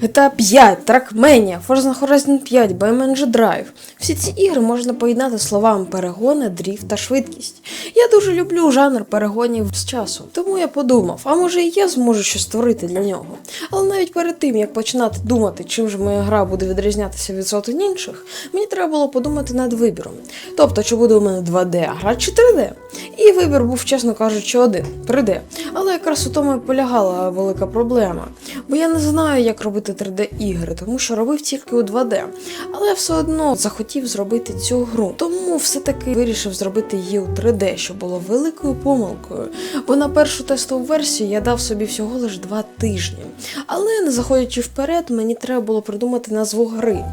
GTA 5, Trackmania, Forza Horizon 5, BMG Drive. Всі ці ігри можна поєднати словами перегони, дріфт та швидкість. Я дуже люблю жанр перегонів з часу, тому я подумав, а може і я зможу щось створити для нього. Але навіть перед тим, як починати думати, чим ж моя гра буде відрізнятися від сотень інших, мені треба було подумати над вибіром. Тобто, чи буде у мене 2D а гра чи 3D. І вибір був, чесно кажучи, один 3D. Але якраз у тому і полягала велика проблема. Бо я не знаю, як робити 3D-ігри, тому що робив тільки у 2D. Але все одно захотів зробити цю гру. Тому все-таки вирішив зробити її у 3D, що було великою помилкою. Бо на першу тестову версію я дав собі всього лише 2 тижні. Але не заходячи вперед, мені треба було придумати назву гри,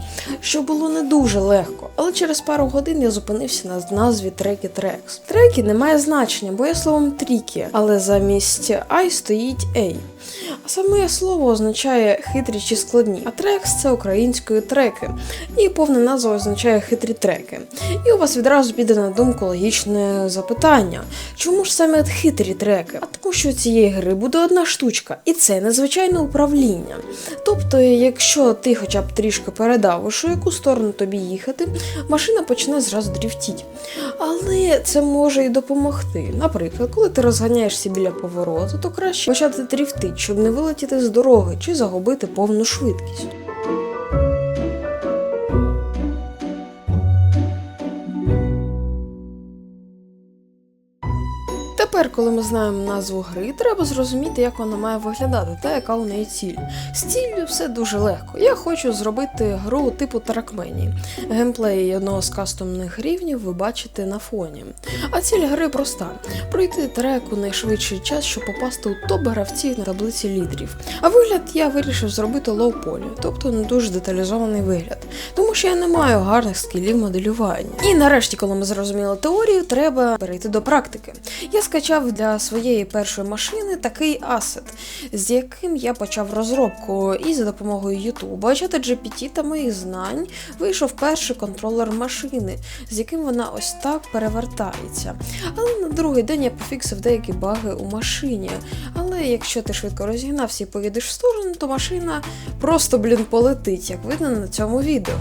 що було не дуже легко. Але через пару годин я зупинився на назві Трекі Трекс. Трекі не має значення, бо є словом трікі, але замість I стоїть A. А саме слово означає хитрі чи складні, а трекс це українською треки. І повна назва означає хитрі треки. І у вас відразу піде на думку логічне запитання: чому ж саме хитрі треки? А тому, що у цієї гри буде одна штучка, і це незвичайне управління. Тобто, якщо ти хоча б трішки передавиш, у яку сторону тобі їхати, машина почне зразу дріфтіть. Але це може і допомогти. Наприклад, коли ти розганяєшся біля повороту, то краще почати дріфтити, щоб не вилетіти з дороги чи загубити повну швидкість. Тепер, коли ми знаємо назву гри, треба зрозуміти, як вона має виглядати та яка у неї ціль. З ціллю все дуже легко. Я хочу зробити гру типу Тракмені. Геймплей одного з кастомних рівнів ви бачите на фоні. А ціль гри проста: пройти трек у найшвидший час, щоб попасти у топ гравців на таблиці лідерів. А вигляд я вирішив зробити лоу-полі, тобто не дуже деталізований вигляд, тому що я не маю гарних скілів моделювання. І нарешті, коли ми зрозуміли теорію, треба перейти до практики. Я скачав для своєї першої машини такий асет, з яким я почав розробку, і за допомогою YouTube, чата GPT та моїх знань вийшов перший контролер машини, з яким вона ось так перевертається. Але на другий день я пофіксив деякі баги у машині. Але якщо ти швидко розігнався і поїдеш в сторону, то машина просто, блін, полетить, як видно на цьому відео.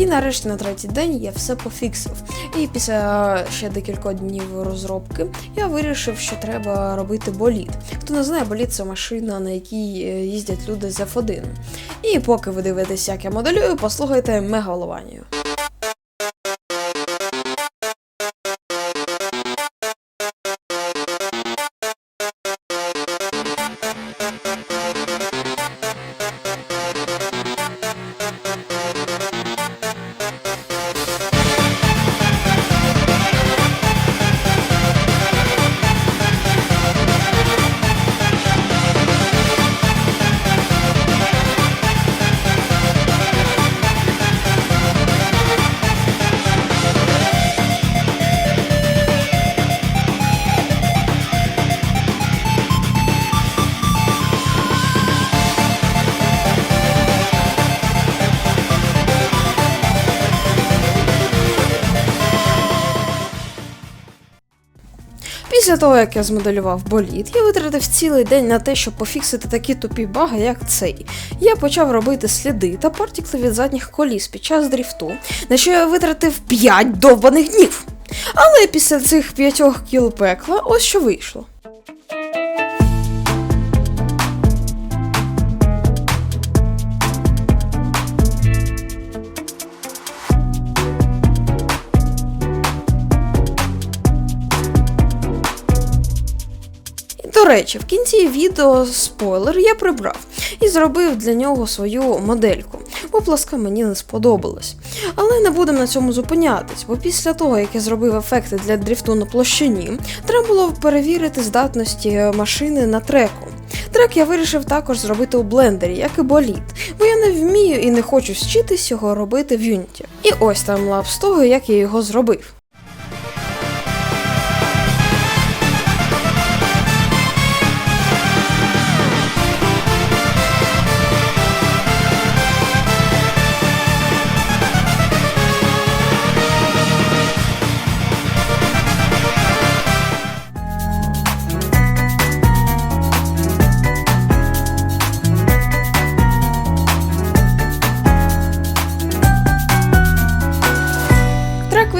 І нарешті на третій день я все пофіксив. І після ще декількох днів розробки я вирішив, що треба робити боліт. Хто не знає, боліт це машина, на якій е, їздять люди з F1. І поки ви дивитесь, як я моделюю, послухайте мегалованію. Після того, як я змоделював боліт, я витратив цілий день на те, щоб пофіксити такі тупі баги, як цей. Я почав робити сліди та партікли від задніх коліс під час дріфту, на що я витратив 5 довбаних днів. Але після цих п'ятьох кіл пекла ось що вийшло. Речі, в кінці відео спойлер я прибрав і зробив для нього свою модельку, бо пласка мені не сподобалась. Але не будемо на цьому зупинятись, бо після того, як я зробив ефекти для дріфту на площині, треба було перевірити здатності машини на треку. Трек я вирішив також зробити у блендері, як і боліт, бо я не вмію і не хочу вчитись його робити в Unity. І ось там лапс того, як я його зробив.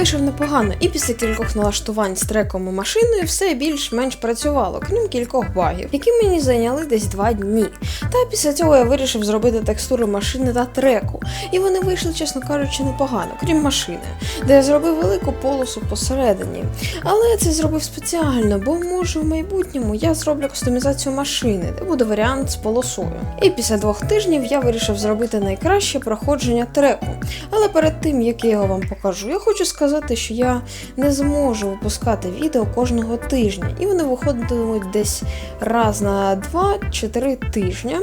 Непогано, і після кількох налаштувань з треком і машиною все більш-менш працювало, крім кількох багів, які мені зайняли десь два дні. Та після цього я вирішив зробити текстури машини та треку, і вони вийшли, чесно кажучи, непогано, крім машини, де я зробив велику полосу посередині. Але я це зробив спеціально, бо може в майбутньому я зроблю кастомізацію машини, де буде варіант з полосою. І після двох тижнів я вирішив зробити найкраще проходження треку. Але перед тим як я його вам покажу, я хочу сказати, що я не зможу випускати відео кожного тижня, і вони виходитимуть десь раз на 2-4 тижня,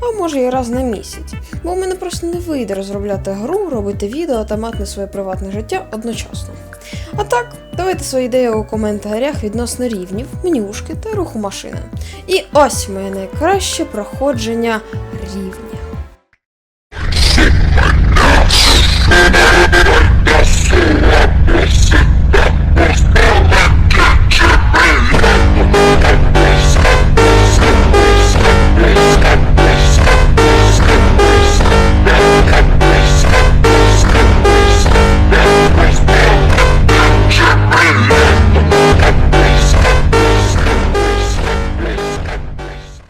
а може і раз на місяць. Бо у мене просто не вийде розробляти гру, робити відео та мати своє приватне життя одночасно. А так, давайте свої ідеї у коментарях відносно рівнів, менюшки та руху машини. І ось моє найкраще проходження рівня.